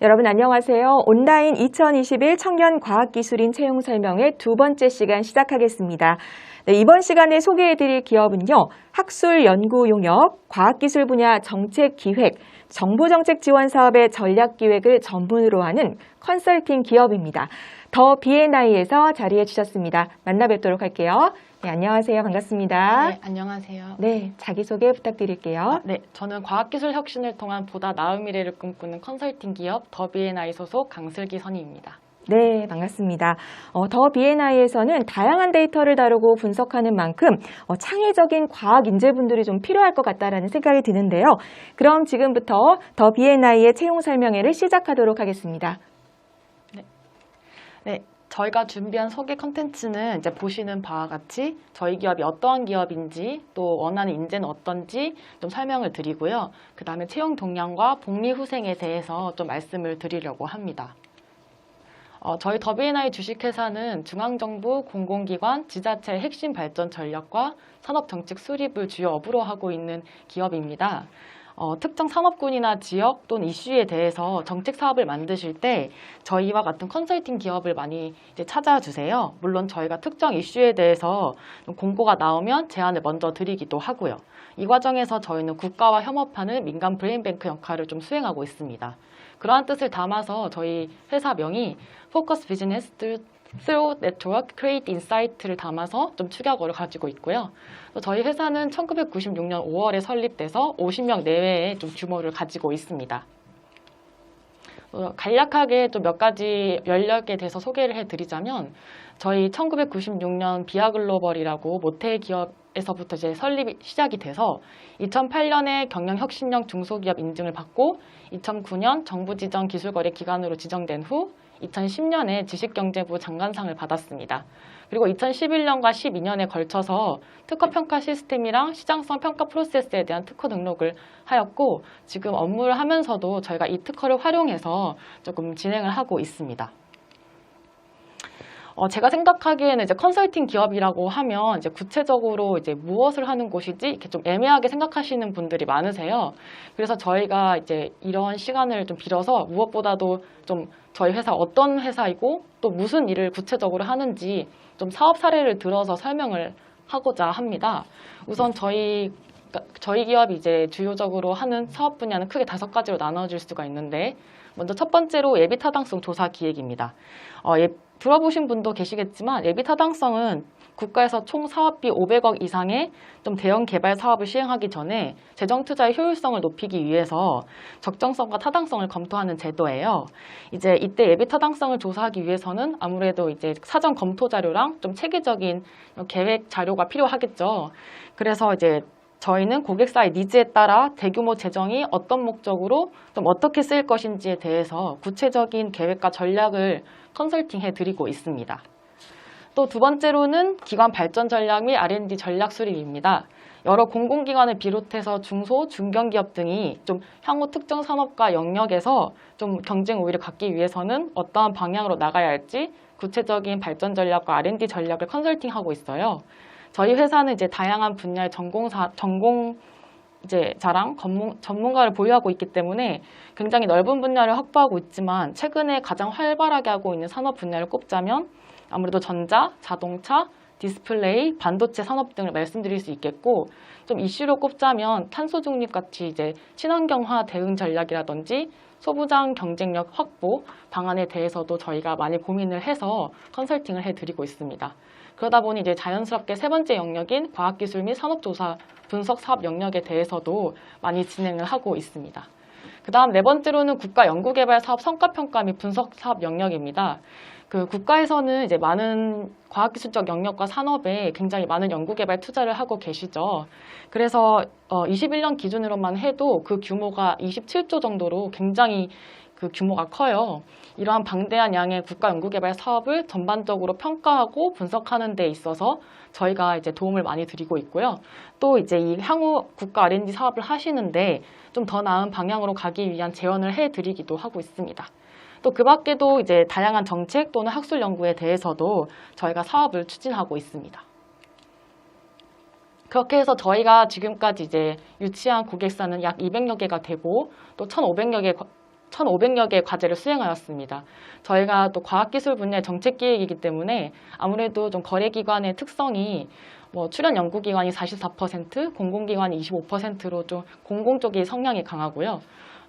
여러분 안녕하세요. 온라인 2021 청년 과학기술인 채용 설명회 두 번째 시간 시작하겠습니다. 네, 이번 시간에 소개해드릴 기업은요. 학술 연구 용역, 과학기술 분야 정책 기획, 정보정책 지원 사업의 전략 기획을 전문으로 하는 컨설팅 기업입니다. 더 B&I에서 자리해 주셨습니다. 만나 뵙도록 할게요. 네, 안녕하세요. 반갑습니다. 네, 안녕하세요. 네, 자기소개 부탁드릴게요. 네, 저는 과학기술 혁신을 통한 보다 나은 미래를 꿈꾸는 컨설팅 기업 더 B&I 소속 강슬기 선희입니다. 네, 반갑습니다. 어, 더 B&I에서는 다양한 데이터를 다루고 분석하는 만큼 어, 창의적인 과학 인재분들이 좀 필요할 것 같다라는 생각이 드는데요. 그럼 지금부터 더 B&I의 채용 설명회를 시작하도록 하겠습니다. 네, 저희가 준비한 소개 컨텐츠는 이제 보시는 바와 같이 저희 기업이 어떠한 기업인지 또 원하는 인재는 어떤지 좀 설명을 드리고요. 그 다음에 채용 동향과 복리 후생에 대해서 좀 말씀을 드리려고 합니다. 어, 저희 더비앤아이 주식회사는 중앙정부, 공공기관, 지자체의 핵심 발전 전략과 산업정책 수립을 주요 업으로 하고 있는 기업입니다. 어, 특정 산업군이나 지역 또는 이슈에 대해서 정책 사업을 만드실 때 저희와 같은 컨설팅 기업을 많이 이제 찾아주세요. 물론 저희가 특정 이슈에 대해서 공고가 나오면 제안을 먼저 드리기도 하고요. 이 과정에서 저희는 국가와 협업하는 민간 브레인뱅크 역할을 좀 수행하고 있습니다. 그러한 뜻을 담아서 저희 회사명이 포커스 비즈니스 through network create insight를 담아서 좀 축약어를 가지고 있고요. 또 저희 회사는 1996년 5월에 설립돼서 50명 내외의 좀 규모를 가지고 있습니다. 어, 간략하게 좀 몇 가지 연력에 대해서 소개를 해드리자면 저희 1996년 비아글로벌이라고 모태 기업에서부터 이제 설립이 시작이 돼서 2008년에 경영혁신형 중소기업 인증을 받고 2009년 정부 지정 기술거래 기관으로 지정된 후 2010년에 지식경제부 장관상을 받았습니다. 그리고 2011년과 12년에 걸쳐서 특허 평가 시스템이랑 시장성 평가 프로세스에 대한 특허 등록을 하였고 지금 업무를 하면서도 저희가 이 특허를 활용해서 조금 진행을 하고 있습니다. 어, 제가 생각하기에는 이제 컨설팅 기업이라고 하면 이제 구체적으로 이제 무엇을 하는 곳이지 이렇게 좀 애매하게 생각하시는 분들이 많으세요. 그래서 저희가 이제 이런 시간을 좀 빌어서 무엇보다도 좀 저희 회사 어떤 회사이고 또 무슨 일을 구체적으로 하는지 좀 사업 사례를 들어서 설명을 하고자 합니다. 우선 저희 저희 기업이 이제 주요적으로 하는 사업 분야는 크게 다섯 가지로 나눠질 수가 있는데 먼저 첫 번째로 예비 타당성 조사 기획입니다. 어, 예, 들어보신 분도 계시겠지만 예비 타당성은 국가에서 총 사업비 500억 이상의 좀 대형 개발 사업을 시행하기 전에 재정 투자의 효율성을 높이기 위해서 적정성과 타당성을 검토하는 제도예요. 이제 이때 예비 타당성을 조사하기 위해서는 아무래도 이제 사전 검토 자료랑 좀 체계적인 계획 자료가 필요하겠죠. 그래서 이제 저희는 고객사의 니즈에 따라 대규모 재정이 어떤 목적으로 좀 어떻게 쓰일 것인지에 대해서 구체적인 계획과 전략을 컨설팅해 드리고 있습니다. 또 두 번째로는 기관 발전 전략 및 R&D 전략 수립입니다. 여러 공공기관을 비롯해서 중소, 중견기업 등이 좀 향후 특정 산업과 영역에서 좀 경쟁 우위를 갖기 위해서는 어떠한 방향으로 나가야 할지 구체적인 발전 전략과 R&D 전략을 컨설팅하고 있어요. 저희 회사는 이제 다양한 분야의 전공사, 전공 이제 자랑 전문, 전문가를 보유하고 있기 때문에 굉장히 넓은 분야를 확보하고 있지만 최근에 가장 활발하게 하고 있는 산업 분야를 꼽자면 아무래도 전자, 자동차, 디스플레이, 반도체 산업 등을 말씀드릴 수 있겠고 좀 이슈로 꼽자면 탄소 중립 같이 이제 친환경화 대응 전략이라든지 소부장 경쟁력 확보 방안에 대해서도 저희가 많이 고민을 해서 컨설팅을 해드리고 있습니다. 그러다 보니 이제 자연스럽게 세 번째 영역인 과학기술 및 산업조사 분석 사업 영역에 대해서도 많이 진행을 하고 있습니다. 그 다음 네 번째로는 국가 연구개발 사업 성과평가 및 분석 사업 영역입니다. 그 국가에서는 이제 많은 과학기술적 영역과 산업에 굉장히 많은 연구개발 투자를 하고 계시죠. 그래서 어, 21년 기준으로만 해도 그 규모가 27조 정도로 굉장히 그 규모가 커요. 이러한 방대한 양의 국가 연구개발 사업을 전반적으로 평가하고 분석하는 데 있어서 저희가 이제 도움을 많이 드리고 있고요. 또 이제 이 향후 국가 R&D 사업을 하시는데 좀 더 나은 방향으로 가기 위한 제언을 해드리기도 하고 있습니다. 또 그 밖에도 이제 다양한 정책 또는 학술 연구에 대해서도 저희가 사업을 추진하고 있습니다. 그렇게 해서 저희가 지금까지 이제 유치한 고객사는 약 200여 개가 되고 또 1,500여 개 1,500여 개의 과제를 수행하였습니다. 저희가 또 과학기술 분야의 정책기획이기 때문에 아무래도 좀 거래기관의 특성이 뭐 출연 연구기관이 44%, 공공기관이 25%로 좀 공공 쪽이 성향이 강하고요.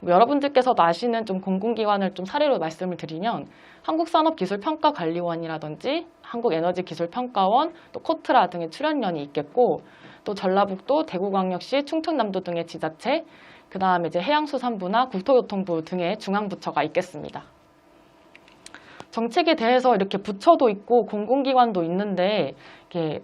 뭐 여러분들께서도 아시는 좀 공공기관을 좀 사례로 말씀을 드리면 한국산업기술평가관리원이라든지 한국에너지기술평가원, 또 코트라 등의 출연연이 있겠고 또 전라북도, 대구광역시, 충청남도 등의 지자체, 그 다음에 이제 해양수산부나 국토교통부 등의 중앙부처가 있겠습니다. 정책에 대해서 이렇게 부처도 있고 공공기관도 있는데 이게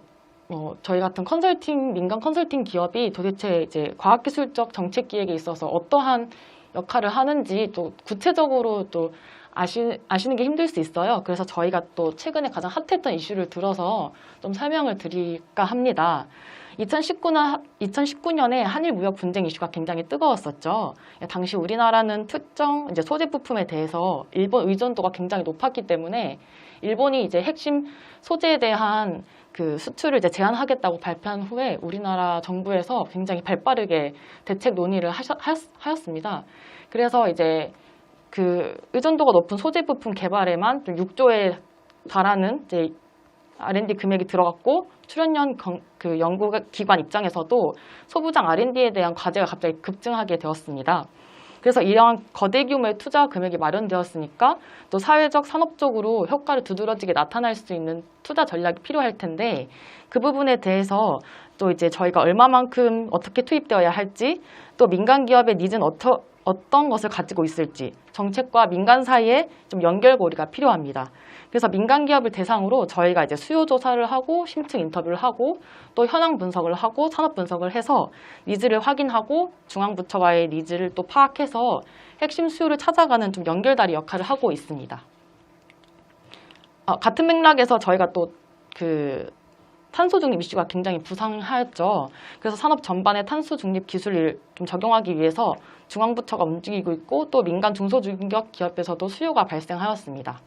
뭐 저희 같은 컨설팅 민간 컨설팅 기업이 도대체 이제 과학기술적 정책 기획에 있어서 어떠한 역할을 하는지 또 구체적으로 또 아시, 아시는 게 힘들 수 있어요. 그래서 저희가 또 최근에 가장 핫했던 이슈를 들어서 좀 설명을 드릴까 합니다. 2019년, 2019년에 한일 무역 분쟁 이슈가 굉장히 뜨거웠었죠. 당시 우리나라는 특정 이제 소재 부품에 대해서 일본 의존도가 굉장히 높았기 때문에 일본이 이제 핵심 소재에 대한 그 수출을 이제 제한하겠다고 발표한 후에 우리나라 정부에서 굉장히 발빠르게 대책 논의를 하셨, 하였습니다. 그래서 이제 그 의존도가 높은 소재 부품 개발에만 6조에 달하는 이제 R&D 금액이 들어갔고 출연연 건- 그 연구기관 입장에서도 소부장 R&D에 대한 과제가 갑자기 급증하게 되었습니다. 그래서 이러한 거대 규모의 투자 금액이 마련되었으니까 또 사회적 산업적으로 효과를 두드러지게 나타날 수 있는 투자 전략이 필요할 텐데 그 부분에 대해서 또 이제 저희가 얼마만큼 어떻게 투입되어야 할지 또 민간 기업의 니즈는 어떠, 어떤 것을 가지고 있을지 정책과 민간 사이에 좀 연결고리가 필요합니다. 그래서 민간 기업을 대상으로 저희가 이제 수요 조사를 하고 심층 인터뷰를 하고 또 현황 분석을 하고 산업 분석을 해서 니즈를 확인하고 중앙부처와의 니즈를 또 파악해서 핵심 수요를 찾아가는 좀 연결다리 역할을 하고 있습니다. 아, 같은 맥락에서 저희가 또그 탄소 중립 이슈가 굉장히 부상하였죠. 그래서 산업 전반에 탄소 중립 기술을 좀 적용하기 위해서 중앙부처가 움직이고 있고 또 민간 중소중견 기업에서도 수요가 발생하였습니다.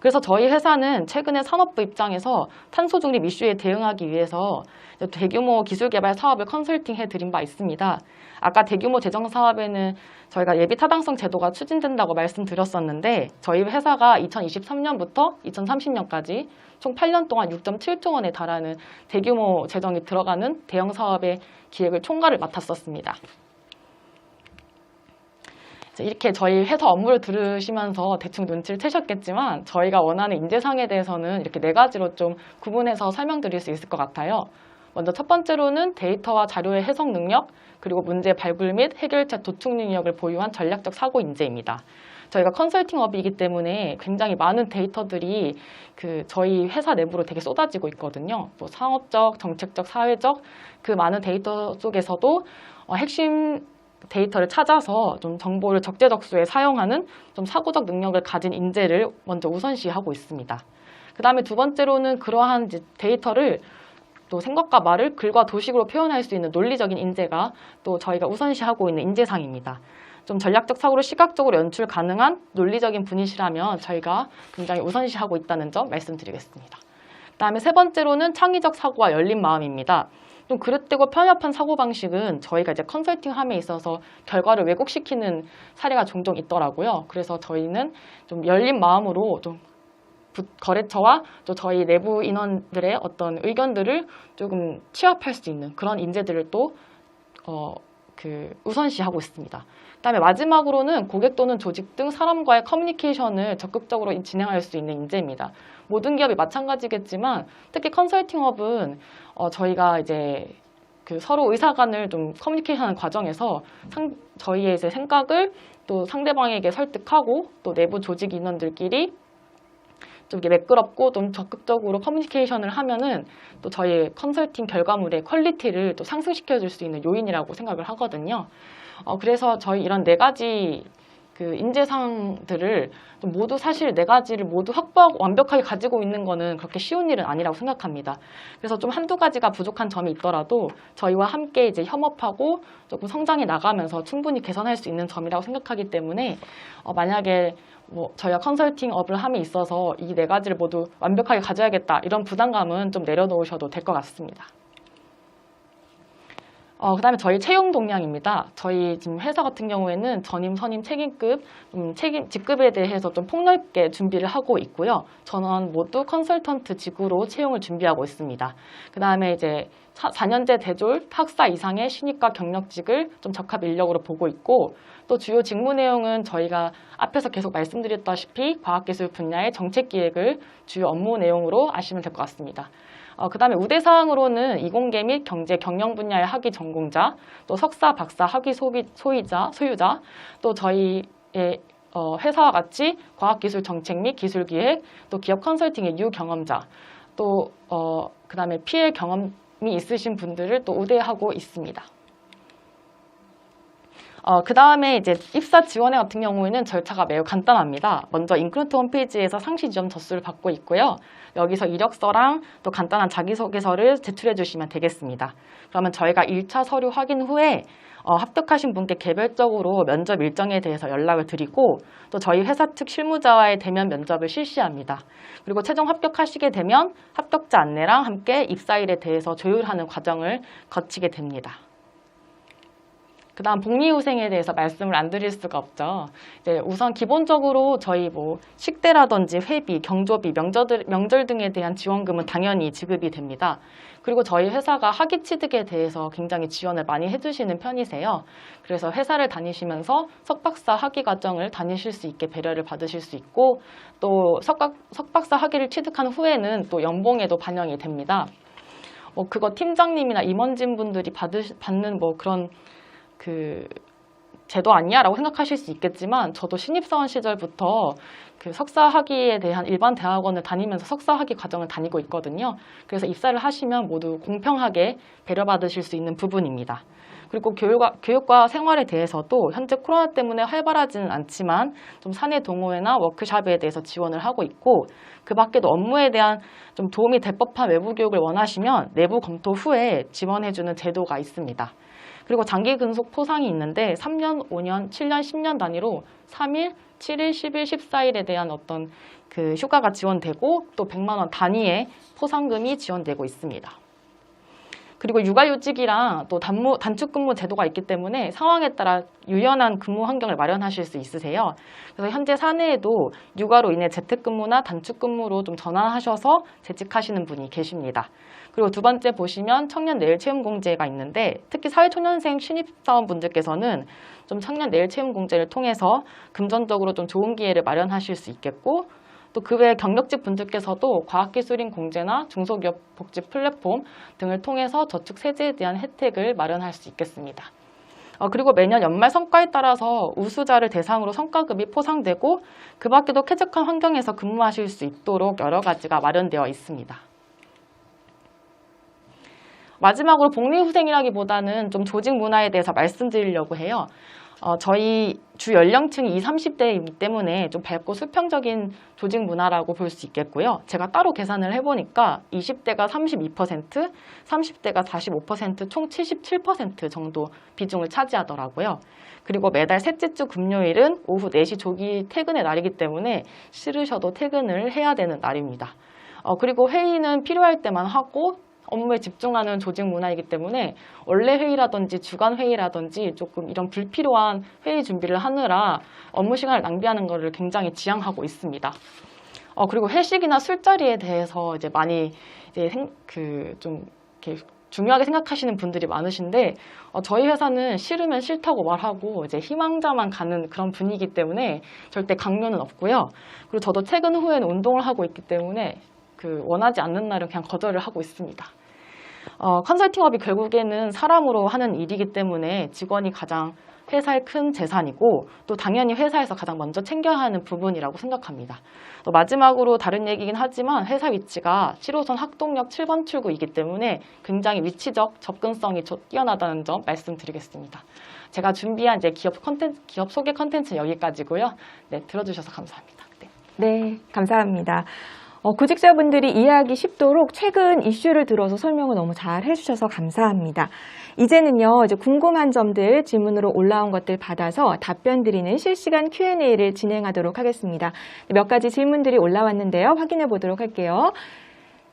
그래서 저희 회사는 최근에 산업부 입장에서 탄소 중립 이슈에 대응하기 위해서 대규모 기술 개발 사업을 컨설팅 해 드린 바 있습니다. 아까 대규모 재정 사업에는 저희가 예비 타당성 제도가 추진된다고 말씀드렸었는데 저희 회사가 2023년부터 2030년까지 총 8년 동안 6.7조 원에 달하는 대규모 재정이 들어가는 대형 사업의 기획을 총괄을 맡았었습니다. 이렇게 저희 회사 업무를 들으시면서 대충 눈치를 채셨겠지만 저희가 원하는 인재상에 대해서는 이렇게 네 가지로 좀 구분해서 설명드릴 수 있을 것 같아요. 먼저 첫 번째로는 데이터와 자료의 해석 능력, 그리고 문제 발굴 및 해결책 도축 능력을 보유한 전략적 사고 인재입니다. 저희가 컨설팅업이기 때문에 굉장히 많은 데이터들이 그 저희 회사 내부로 되게 쏟아지고 있거든요. 뭐 상업적, 정책적, 사회적 그 많은 데이터 속에서도 어, 핵심 데이터를 찾아서 좀 정보를 적재적소에 사용하는 좀 사고적 능력을 가진 인재를 먼저 우선시하고 있습니다. 그 다음에 두 번째로는 그러한 데이터를 또 생각과 말을 글과 도식으로 표현할 수 있는 논리적인 인재가 또 저희가 우선시하고 있는 인재상입니다. 좀 전략적 사고를 시각적으로 연출 가능한 논리적인 분이시라면 저희가 굉장히 우선시하고 있다는 점 말씀드리겠습니다. 그 다음에 세 번째로는 창의적 사고와 열린 마음입니다. 좀 그릇되고 편협한 사고 방식은 저희가 이제 컨설팅함에 있어서 결과를 왜곡시키는 사례가 종종 있더라고요. 그래서 저희는 좀 열린 마음으로 좀 부- 거래처와 또 저희 내부 인원들의 어떤 의견들을 조금 취합할 수 있는 그런 인재들을 또 어, 그 우선시하고 있습니다. 그다음에 마지막으로는 고객 또는 조직 등 사람과의 커뮤니케이션을 적극적으로 진행할 수 있는 인재입니다. 모든 기업이 마찬가지겠지만 특히 컨설팅업은 어, 저희가 이제 그 서로 의사간을 좀 커뮤니케이션하는 과정에서 상, 저희의 이제 생각을 또 상대방에게 설득하고 또 내부 조직 인원들끼리 좀 이렇게 매끄럽고 좀 적극적으로 커뮤니케이션을 하면은 또 저희 컨설팅 결과물의 퀄리티를 또 상승시켜 줄 수 있는 요인이라고 생각을 하거든요. 어, 그래서 저희 이런 네 가지 그 인재상들을 좀 모두 사실 네 가지를 모두 확보하고 완벽하게 가지고 있는 거는 그렇게 쉬운 일은 아니라고 생각합니다. 그래서 좀 한두 가지가 부족한 점이 있더라도 저희와 함께 이제 협업하고 조금 성장해 나가면서 충분히 개선할 수 있는 점이라고 생각하기 때문에 어, 만약에 뭐 저희가 컨설팅 업을 함에 있어서 이 네 가지를 모두 완벽하게 가져야겠다 이런 부담감은 좀 내려놓으셔도 될 것 같습니다. 어, 그 다음에 저희 채용 동향입니다. 저희 지금 회사 같은 경우에는 전임, 선임, 책임급, 음, 책임, 직급에 대해서 좀 폭넓게 준비를 하고 있고요. 전원 모두 컨설턴트 직으로 채용을 준비하고 있습니다. 그 다음에 이제 4년제 대졸, 학사 이상의 신입과 경력직을 좀 적합 인력으로 보고 있고, 또 주요 직무 내용은 저희가 앞에서 계속 말씀드렸다시피 과학기술 분야의 정책 기획을 주요 업무 내용으로 아시면 될 것 같습니다. 어, 그 다음에 우대사항으로는 이공계 및 경제 경영 분야의 학위 전공자, 또 석사, 박사 학위 소비, 소유자, 소유자, 또 저희의 어, 회사와 같이 과학기술 정책 및 기술기획, 또 기업 컨설팅의 유경험자, 또 어, 그 다음에 피해 경험이 있으신 분들을 또 우대하고 있습니다. 어, 그 다음에 이제 입사 지원회 같은 경우에는 절차가 매우 간단합니다. 먼저 인크루트 홈페이지에서 상시 지원 젖수를 받고 있고요. 여기서 이력서랑 또 간단한 자기소개서를 제출해 주시면 되겠습니다. 그러면 저희가 1차 서류 확인 후에 어, 합격하신 분께 개별적으로 면접 일정에 대해서 연락을 드리고 또 저희 회사 측 실무자와의 대면 면접을 실시합니다. 그리고 최종 합격하시게 되면 합격자 안내랑 함께 입사일에 대해서 조율하는 과정을 거치게 됩니다. 그 다음 복리후생에 대해서 말씀을 안 드릴 수가 없죠. 이제 우선 기본적으로 저희 뭐 식대라든지 회비, 경조비, 명절, 명절 등에 대한 지원금은 당연히 지급이 됩니다. 그리고 저희 회사가 학위 취득에 대해서 굉장히 지원을 많이 해주시는 편이세요. 그래서 회사를 다니시면서 석박사 학위 과정을 다니실 수 있게 배려를 받으실 수 있고 또 석박, 석박사 학위를 취득한 후에는 또 연봉에도 반영이 됩니다. 뭐 그거 팀장님이나 임원진 분들이 받으, 받는 뭐 그런 그 제도 아니야라고 생각하실 수 있겠지만 저도 신입사원 시절부터 그 석사 학위에 대한 일반 대학원을 다니면서 석사 학위 과정을 다니고 있거든요. 그래서 입사를 하시면 모두 공평하게 배려받으실 수 있는 부분입니다. 그리고 교육과, 교육과 생활에 대해서도 현재 코로나 때문에 활발하지는 않지만 좀 사내 동호회나 워크샵에 대해서 지원을 하고 있고 그 밖에도 업무에 대한 좀 도움이 될 법한 외부 교육을 원하시면 내부 검토 후에 지원해주는 제도가 있습니다. 그리고 장기 근속 포상이 있는데 3년, 5년, 7년, 10년 단위로 3일, 7일, 10일, 14일에 대한 어떤 그 휴가가 지원되고 또 100만 원 단위의 포상금이 지원되고 있습니다. 그리고 육아휴직이랑 또 단무, 단축근무 제도가 있기 때문에 상황에 따라 유연한 근무 환경을 마련하실 수 있으세요. 그래서 현재 사내에도 육아로 인해 재택근무나 단축근무로 좀 전환하셔서 재직하시는 분이 계십니다. 그리고 두 번째 보시면 청년 내일 채용 공제가 있는데 특히 사회초년생 신입사원분들께서는 좀 청년 내일 채용 공제를 통해서 금전적으로 좀 좋은 기회를 마련하실 수 있겠고 또 그 외 경력직 분들께서도 과학기술인 공제나 중소기업 복지 플랫폼 등을 통해서 저축 세제에 대한 혜택을 마련할 수 있겠습니다. 어, 그리고 매년 연말 성과에 따라서 우수자를 대상으로 성과급이 포상되고 그 밖에도 쾌적한 환경에서 근무하실 수 있도록 여러 가지가 마련되어 있습니다. 마지막으로 복리후생이라기보다는 좀 조직 문화에 대해서 말씀드리려고 해요. 어, 저희 주 연령층이 20, 30대이기 때문에 좀 밝고 수평적인 조직 문화라고 볼 수 있겠고요. 제가 따로 계산을 해보니까 20대가 32%, 30대가 45%, 총 77% 정도 비중을 차지하더라고요. 그리고 매달 셋째 주 금요일은 오후 4시 조기 퇴근의 날이기 때문에 싫으셔도 퇴근을 해야 되는 날입니다. 어, 그리고 회의는 필요할 때만 하고 업무에 집중하는 조직 문화이기 때문에 원래 회의라든지 주간 회의라든지 조금 이런 불필요한 회의 준비를 하느라 업무 시간을 낭비하는 것을 굉장히 지향하고 있습니다. 어, 그리고 회식이나 술자리에 대해서 이제 많이 이제 그좀 중요하게 생각하시는 분들이 많으신데 어, 저희 회사는 싫으면 싫다고 말하고 이제 희망자만 가는 그런 분위기 때문에 절대 강요는 없고요. 그리고 저도 퇴근 후에는 운동을 하고 있기 때문에 그 원하지 않는 날은 그냥 거절을 하고 있습니다. 어, 컨설팅업이 결국에는 사람으로 하는 일이기 때문에 직원이 가장 회사의 큰 재산이고 또 당연히 회사에서 가장 먼저 챙겨야 하는 부분이라고 생각합니다. 또 마지막으로 다른 얘기긴 하지만 회사 위치가 7호선 학동역 7번 출구이기 때문에 굉장히 위치적 접근성이 뛰어나다는 점 말씀드리겠습니다. 제가 준비한 이제 기업 컨텐츠, 기업 소개 컨텐츠 여기까지고요. 네, 들어주셔서 감사합니다. 네. 네, 감사합니다. 어, 구직자분들이 이해하기 쉽도록 최근 이슈를 들어서 설명을 너무 잘 해주셔서 감사합니다. 이제는요, 이제 궁금한 점들 질문으로 올라온 것들 받아서 답변 드리는 실시간 Q&A를 진행하도록 하겠습니다. 몇 가지 질문들이 올라왔는데요. 확인해 보도록 할게요.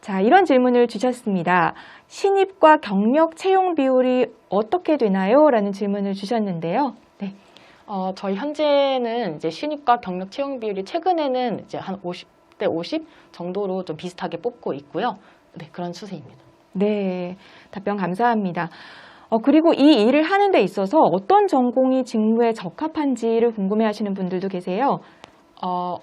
자, 이런 질문을 주셨습니다. 신입과 경력 채용 비율이 어떻게 되나요? 라는 질문을 주셨는데요. 네. 어, 저희 현재는 이제 신입과 경력 채용 비율이 최근에는 이제 한 50 대 50 정도로 좀 비슷하게 뽑고 있고요. 네, 그런 추세입니다. 네. 답변 감사합니다. 어, 그리고 이 일을 하는 데 있어서 어떤 전공이 직무에 적합한지를 궁금해 하시는 분들도 계세요. 어,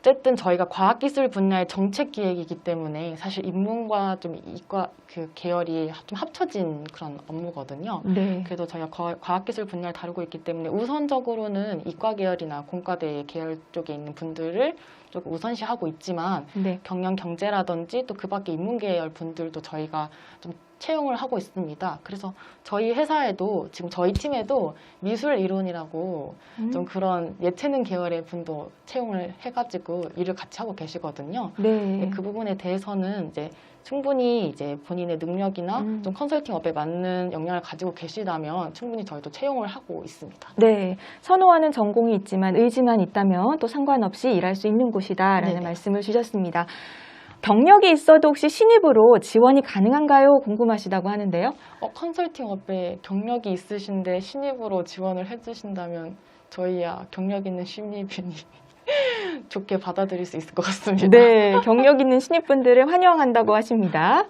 어쨌든 저희가 과학기술 분야의 정책 기획이기 때문에 사실 인문과 좀 이과 그 계열이 좀 합쳐진 그런 업무거든요. 네. 그래도 저희가 거- 과학기술 분야를 다루고 있기 때문에 우선적으로는 이과 계열이나 공과대 계열 쪽에 있는 분들을 조금 우선시하고 있지만 네. 경영 경제라든지 또 그 밖에 인문 계열 분들도 저희가 좀 채용을 하고 있습니다. 그래서 저희 회사에도 지금 저희 팀에도 미술 이론이라고 음. 좀 그런 예체능 계열의 분도 채용을 해가지고 일을 같이 하고 계시거든요. 네. 네, 그 부분에 대해서는 이제 충분히 이제 본인의 능력이나 음. 좀 컨설팅 업에 맞는 역량을 가지고 계시다면 충분히 저희도 채용을 하고 있습니다. 네, 선호하는 전공이 있지만 의지만 있다면 또 상관없이 일할 수 있는 곳이다라는 네네. 말씀을 주셨습니다. 경력이 있어도 혹시 신입으로 지원이 가능한가요? 궁금하시다고 하는데요. 어, 컨설팅 업에 경력이 있으신데 신입으로 지원을 해주신다면 저희야 경력 있는 신입이니 좋게 받아들일 수 있을 것 같습니다. 네, 경력 있는 신입분들을 환영한다고 하십니다.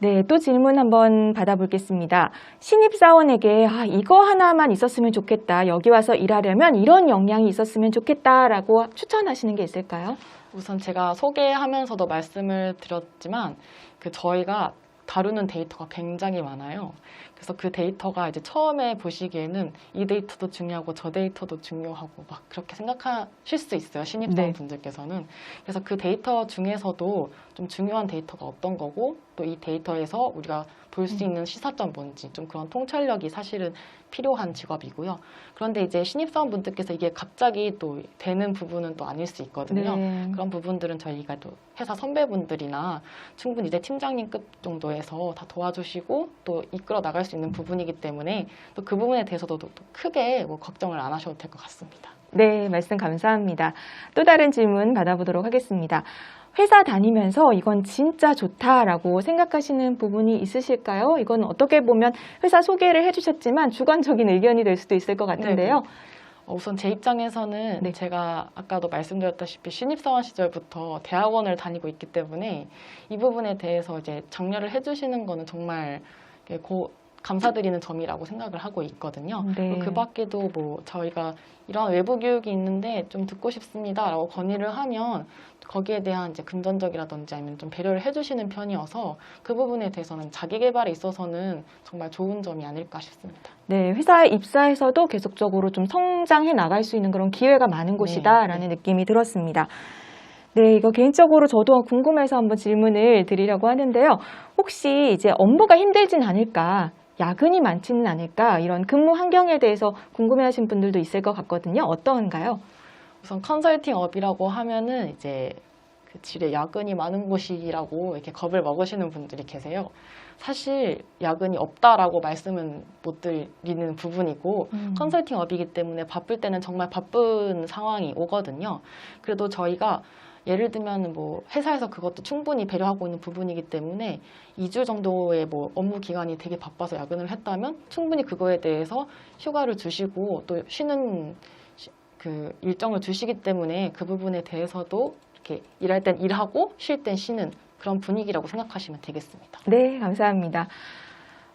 네, 또 질문 한번 받아보겠습니다. 신입사원에게 아, 이거 하나만 있었으면 좋겠다. 여기 와서 일하려면 이런 역량이 있었으면 좋겠다라고 추천하시는 게 있을까요? 우선 제가 소개하면서도 말씀을 드렸지만 그 저희가 다루는 데이터가 굉장히 많아요. 그래서 그 데이터가 이제 처음에 보시기에는 이 데이터도 중요하고 저 데이터도 중요하고 막 그렇게 생각하실 수 있어요. 신입사원 네. 분들께서는. 그래서 그 데이터 중에서도 좀 중요한 데이터가 어떤 거고 또 이 데이터에서 우리가 볼수 음. 있는 시사점 뭔지 좀 그런 통찰력이 사실은 필요한 직업이고요. 그런데 이제 신입사원 분들께서 이게 갑자기 또 되는 부분은 또 아닐 수 있거든요. 네. 그런 부분들은 저희가 또 회사 선배분들이나 충분히 이제 팀장님급 정도에서 다 도와주시고 또 이끌어 나갈 수 있는 부분이기 때문에 또 그 부분에 대해서도 또 크게 뭐 걱정을 안 하셔도 될 것 같습니다. 네, 말씀 감사합니다. 또 다른 질문 받아보도록 하겠습니다. 회사 다니면서 이건 진짜 좋다라고 생각하시는 부분이 있으실까요? 이건 어떻게 보면 회사 소개를 해주셨지만 주관적인 의견이 될 수도 있을 것 같은데요. 어, 우선 제 입장에서는 네. 제가 아까도 말씀드렸다시피 신입사원 시절부터 대학원을 다니고 있기 때문에 이 부분에 대해서 이제 장려를 해주시는 거는 정말 고, 감사드리는 점이라고 생각을 하고 있거든요. 네. 그 밖에도 뭐 저희가 이런 외부 교육이 있는데 좀 듣고 싶습니다라고 건의를 하면 거기에 대한 이제 금전적이라든지 아니면 좀 배려를 해주시는 편이어서 그 부분에 대해서는 자기 개발에 있어서는 정말 좋은 점이 아닐까 싶습니다. 네, 회사에 입사해서도 계속적으로 좀 성장해 나갈 수 있는 그런 기회가 많은 곳이다라는 느낌이 들었습니다. 네, 이거 개인적으로 저도 궁금해서 한번 질문을 드리려고 하는데요. 혹시 이제 업무가 힘들진 않을까? 야근이 많지는 않을까? 이런 근무 환경에 대해서 궁금해 하신 분들도 있을 것 같거든요. 어떠한가요? 우선 컨설팅 업이라고 하면은 이제 그 질에 야근이 많은 곳이라고 이렇게 겁을 먹으시는 분들이 계세요. 사실 야근이 없다라고 말씀은 못 드리는 부분이고 음. 컨설팅 업이기 때문에 바쁠 때는 정말 바쁜 상황이 오거든요. 그래도 저희가 예를 들면 뭐 회사에서 그것도 충분히 배려하고 있는 부분이기 때문에 2주 정도의 뭐 업무 기간이 되게 바빠서 야근을 했다면 충분히 그거에 대해서 휴가를 주시고 또 쉬는 시- 그 일정을 주시기 때문에 그 부분에 대해서도 이렇게 일할 땐 일하고 쉴 땐 쉬는 그런 분위기라고 생각하시면 되겠습니다. 네, 감사합니다.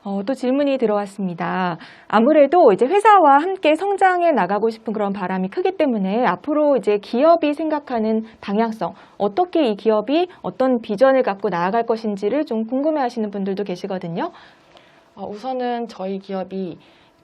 어, 또 질문이 들어왔습니다. 아무래도 이제 회사와 함께 성장해 나가고 싶은 그런 바람이 크기 때문에 앞으로 이제 기업이 생각하는 방향성, 어떻게 이 기업이 어떤 비전을 갖고 나아갈 것인지를 좀 궁금해 하시는 분들도 계시거든요. 어, 우선은 저희 기업이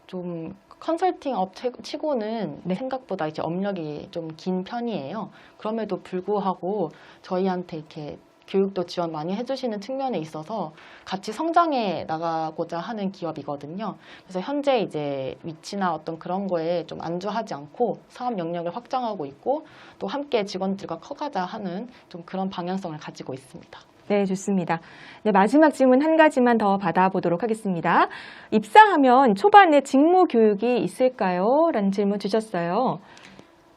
좀 컨설팅 업 치- 치고는 네. 생각보다 이제 업력이 좀 긴 편이에요. 그럼에도 불구하고 저희한테 이렇게 교육도 지원 많이 해주시는 측면에 있어서 같이 성장해 나가고자 하는 기업이거든요. 그래서 현재 이제 위치나 어떤 그런 거에 좀 안주하지 않고 사업 영역을 확장하고 있고 또 함께 직원들과 커가자 하는 좀 그런 방향성을 가지고 있습니다. 네, 좋습니다. 네, 마지막 질문 한 가지만 더 받아보도록 하겠습니다. 입사하면 초반에 직무 교육이 있을까요? 라는 질문 주셨어요.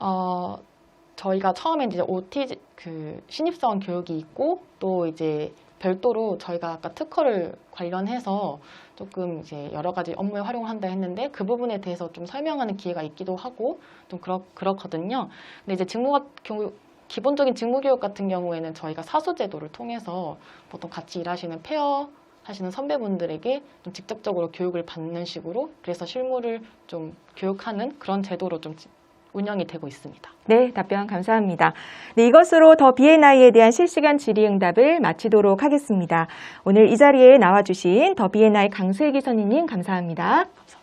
어, 저희가 처음에 이제 OT 그 신입사원 교육이 있고 또 이제 별도로 저희가 아까 특허를 관련해서 조금 이제 여러 가지 업무에 활용한다 했는데 그 부분에 대해서 좀 설명하는 기회가 있기도 하고 좀 그렇, 그렇거든요. 근데 이제 직무가 기본적인 직무 교육 같은 경우에는 저희가 사수 제도를 통해서 보통 같이 일하시는 페어 하시는 선배분들에게 좀 직접적으로 교육을 받는 식으로 그래서 실무를 좀 교육하는 그런 제도로 좀 지- 운영이 되고 있습니다. 네, 답변 감사합니다. 네, 이것으로 더 B&I에 대한 실시간 질의응답을 마치도록 하겠습니다. 오늘 이 자리에 나와주신 더 B&I 강수혜 기선님 감사합니다. 감사합니다.